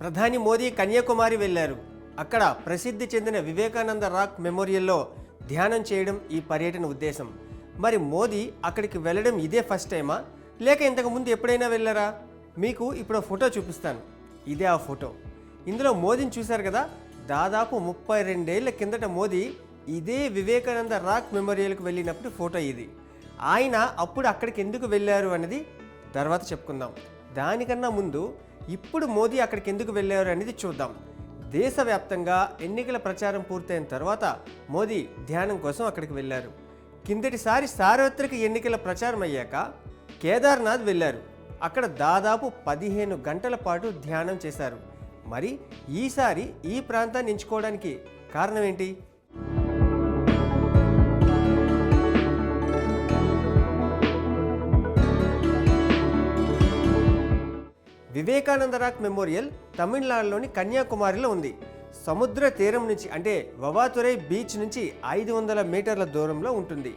ప్రధాని మోదీ కన్యాకుమారి వెళ్ళారు. అక్కడ ప్రసిద్ధి చెందిన వివేకానంద రాక్ మెమోరియల్లో ధ్యానం చేయడం ఈ పర్యటన ఉద్దేశం. మరి మోదీ అక్కడికి వెళ్ళడం ఇదే ఫస్ట్ టైమా? లేక ఇంతకు ముందు ఎప్పుడైనా వెళ్ళారా? మీకు ఇప్పుడు ఫోటో చూపిస్తాను. ఇదే ఆ ఫోటో. ఇందులో మోదీని చూశారు కదా? దాదాపు ముప్పై రెండేళ్ళ కిందట మోదీ ఇదే వివేకానంద రాక్ మెమోరియల్కి వెళ్ళినప్పుడు ఫోటో ఇది. ఆయన అప్పుడు అక్కడికి ఎందుకు వెళ్ళారు అనేది తర్వాత చెప్పుకుందాం. దానికన్నా ముందు ఇప్పుడు మోదీ అక్కడికి ఎందుకు వెళ్ళారు అనేది చూద్దాం. దేశవ్యాప్తంగా ఎన్నికల ప్రచారం పూర్తయిన తర్వాత మోదీ ధ్యానం కోసం అక్కడికి వెళ్ళారు. కిందటిసారి సార్వత్రిక ఎన్నికల ప్రచారం అయ్యాక కేదార్నాథ్ వెళ్ళారు. అక్కడ దాదాపు పదిహేను గంటల పాటు ధ్యానం చేశారు. మరి ఈసారి ఈ ప్రాంతాన్ని ఎంచుకోవడానికి కారణం ఏంటి? వివేకానంద రాక్ మెమోరియల్ తమిళనాడులోని కన్యాకుమారిలో ఉంది. సముద్ర తీరం నుంచి అంటే వవాతురై బీచ్ నుంచి ఐదు వందల మీటర్ల దూరంలో ఉంటుంది.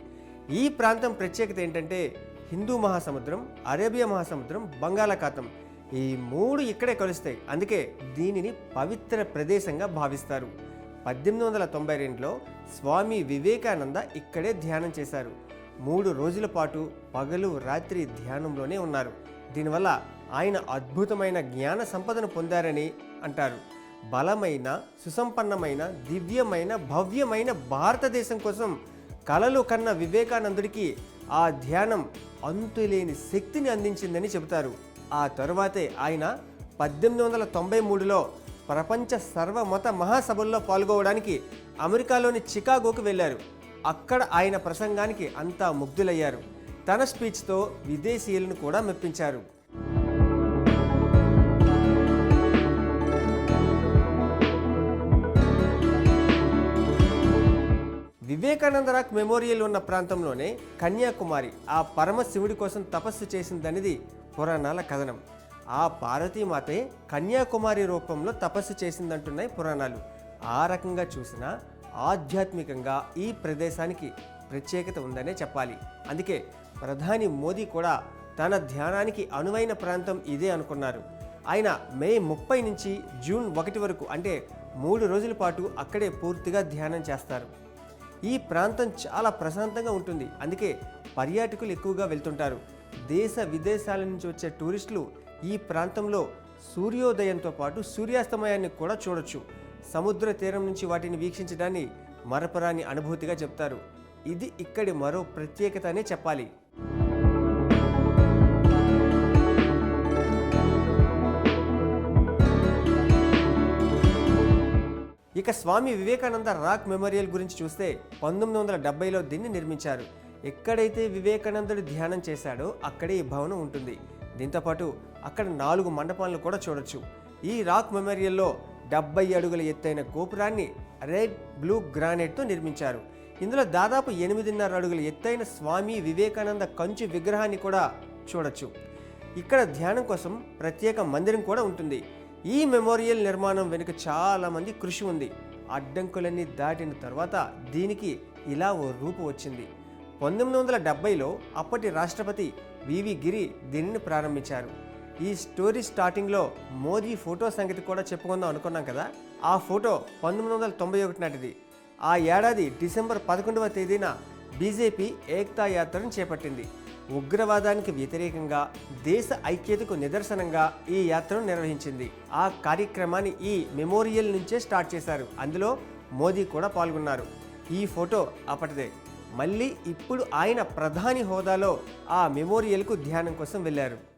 ఈ ప్రాంతం ప్రత్యేకత ఏంటంటే హిందూ మహాసముద్రం అరేబియా మహాసముద్రం బంగాళాఖాతం. ఈ మూడు ఇక్కడే కలుస్తాయి. అందుకే దీనిని పవిత్ర ప్రదేశంగా భావిస్తారు. పద్దెనిమిది వందల తొంభై రెండులో స్వామి వివేకానంద ఇక్కడే ధ్యానం చేశారు. మూడు రోజుల పాటు పగలు రాత్రి ధ్యానంలోనే ఉన్నారు. దీనివల్ల ఆయన అద్భుతమైన జ్ఞాన సంపదను పొందారని అంటారు. బలమైన సుసంపన్నమైన దివ్యమైన భవ్యమైన భారతదేశం కోసం కలలు కన్న వివేకానందుడికి ఆ ధ్యానం అంతులేని శక్తిని అందించిందని చెబుతారు. ఆ తరువాతే ఆయన పద్దెనిమిది వందల తొంభై మూడులో ప్రపంచ సర్వమత మహాసభల్లో పాల్గొవడానికి అమెరికాలోని చికాగోకు వెళ్ళారు. అక్కడ ఆయన ప్రసంగానికి అంతా ముగ్ధులయ్యారు. తన స్పీచ్తో విదేశీయులను కూడా మెప్పించారు. వివేకానంద రాక్ మెమోరియల్ ఉన్న ప్రాంతంలోనే కన్యాకుమారి ఆ పరమశివుడి కోసం తపస్సు చేసిందనేది పురాణాల కథనం. ఆ పార్వతీమాతే కన్యాకుమారి రూపంలో తపస్సు చేసిందంటున్నాయి పురాణాలు. ఆ రకంగా చూసినా ఆధ్యాత్మికంగా ఈ ప్రదేశానికి ప్రత్యేకత ఉందనే చెప్పాలి. అందుకే ప్రధాని మోదీ కూడా తన ధ్యానానికి అనువైన ప్రాంతం ఇదే అనుకున్నారు. ఆయన మే ముప్పై నుంచి జూన్ ఒకటి వరకు అంటే మూడు రోజుల పాటు అక్కడే పూర్తిగా ధ్యానం చేస్తారు. ఈ ప్రాంతం చాలా ప్రశాంతంగా ఉంటుంది. అందుకే పర్యాటకులు ఎక్కువగా వెళ్తుంటారు. దేశ విదేశాల నుంచి వచ్చే టూరిస్టులు ఈ ప్రాంతంలో సూర్యోదయంతో పాటు సూర్యాస్తమయాన్ని కూడా చూడొచ్చు. సముద్ర తీరం నుంచి వాటిని వీక్షించడాన్ని మరపరాని అనుభూతిగా చెప్తారు. ఇది ఇక్కడి మరో ప్రత్యేకత అనే చెప్పాలి. ఇక స్వామి వివేకానంద రాక్ మెమోరియల్ గురించి చూస్తే పంతొమ్మిది వందల డెబ్బైలో దీన్ని నిర్మించారు. ఎక్కడైతే వివేకానందుడు ధ్యానం చేశాడో అక్కడే ఈ భవనం ఉంటుంది. దీంతోపాటు అక్కడ నాలుగు మండపాలను కూడా చూడొచ్చు. ఈ రాక్ మెమోరియల్లో డెబ్బై అడుగుల ఎత్తైన గోపురాన్ని రెడ్ బ్లూ గ్రానైట్తో నిర్మించారు. ఇందులో దాదాపు ఎనిమిదిన్నర అడుగుల ఎత్తైన స్వామి వివేకానంద కంచు విగ్రహాన్ని కూడా చూడొచ్చు. ఇక్కడ ధ్యానం కోసం ప్రత్యేక మందిరం కూడా ఉంటుంది. ఈ మెమోరియల్ నిర్మాణం వెనుక చాలామంది కృషి ఉంది. అడ్డంకులన్నీ దాటిన తర్వాత దీనికి ఇలా ఓ రూపు వచ్చింది. పంతొమ్మిది వందల డెబ్బైలో అప్పటి రాష్ట్రపతి వివి గిరి దీనిని ప్రారంభించారు. ఈ స్టోరీ స్టార్టింగ్లో మోదీ ఫోటో సంగతి కూడా చెప్పుకుందాం అనుకున్నాం కదా? ఆ ఫోటో పంతొమ్మిది వందల తొంభై ఒకటి నాటిది. ఆ ఏడాది డిసెంబర్ పదకొండవ తేదీన బీజేపీ ఏక్తా యాత్రను చేపట్టింది. ఉగ్రవాదానికి వ్యతిరేకంగా దేశ ఐక్యతకు నిదర్శనంగా ఈ యాత్రను నిర్వహించింది. ఆ కార్యక్రమాన్ని ఈ మెమోరియల్ నుంచే స్టార్ట్ చేశారు. అందులో మోదీ కూడా పాల్గొన్నారు. ఈ ఫోటో అప్పటిదే. మళ్ళీ ఇప్పుడు ఆయన ప్రధాని హోదాలో ఆ మెమోరియల్కు ధ్యానం కోసం వెళ్ళారు.